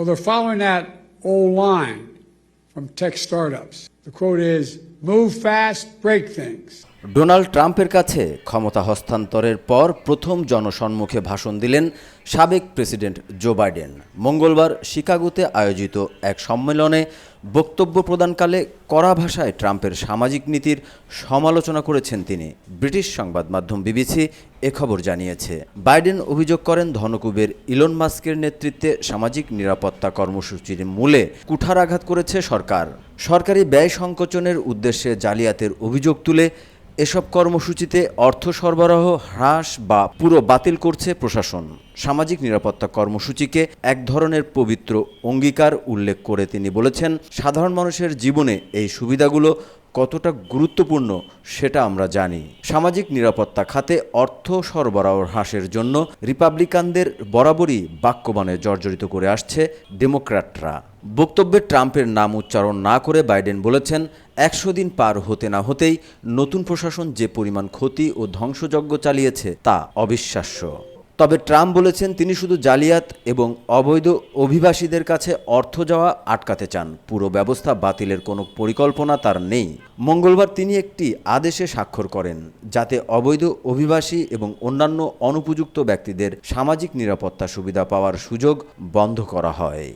Well, they're following that old line from tech startups. The quote is move fast, break things. Donald ট্রাম্পের কাছে ক্ষমতা হস্তান্তরের পর প্রথম জনসম্মুখে ভাষণ দিলেন সাবেক প্রেসিডেন্ট জো বাইডেন। মঙ্গলবার শিকাগোতে আয়োজিত এক সম্মেলনে বক্তব্য প্রদানকালে কড়া ভাষায় ট্রাম্পের সামাজিক নীতির সমালোচনা করেছেন তিনি। ব্রিটিশ সংবাদ মাধ্যম বিবিসি এ খবর জানিয়েছে। বাইডেন অভিযোগ করেন, ধনকুবের ইলন মাস্কের নেতৃত্বে সামাজিক নিরাপত্তা কর্মসূচির মূলে কুঠারাঘাত করেছে সরকার। সরকারি ব্যয় সংকোচনের উদ্দেশ্যে জালিয়াতের অভিযোগ তুলে এসব কর্মসূচিতে অর্থ সরবরাহ হ্রাস বা পুরো বাতিল করছে প্রশাসন। সামাজিক নিরাপত্তা কর্মসূচিকে এক ধরনের পবিত্র অঙ্গীকার উল্লেখ করে তিনি বলেছেন, সাধারণ মানুষের জীবনে এই সুবিধাগুলো কতটা গুরুত্বপূর্ণ সেটা আমরা জানি। সামাজিক নিরাপত্তা খাতে অর্থ সরবরাহ হ্রাসের জন্য রিপাবলিকানদের বরাবরই বাক্যবাণে জর্জরিত করে আসছে ডেমোক্র্যাটরা। বক্তব্যে ট্রাম্পের নাম উচ্চারণ না করে বাইডেন বলেছেন একশো দিন পার হতে না হতেই নতুন প্রশাসন যে পরিমাণ ক্ষতি ও ধ্বংসযজ্ঞ চালিয়েছে তা অবিশ্বাস্য। তবে ট্রাম্প বলেছেন তিনি শুধু জালিয়াত এবং অবৈধ অভিবাসীদের কাছে অর্থ যাওয়া আটকাতে চান। পুরো ব্যবস্থা বাতিলের কোনো পরিকল্পনা তার নেই। মঙ্গলবার তিনি একটি আদেশে স্বাক্ষর করেন, যাতে অবৈধ অভিবাসী এবং অন্যান্য অনুপযুক্ত ব্যক্তিদের সামাজিক নিরাপত্তা সুবিধা পাওয়ার সুযোগ বন্ধ করা হয়।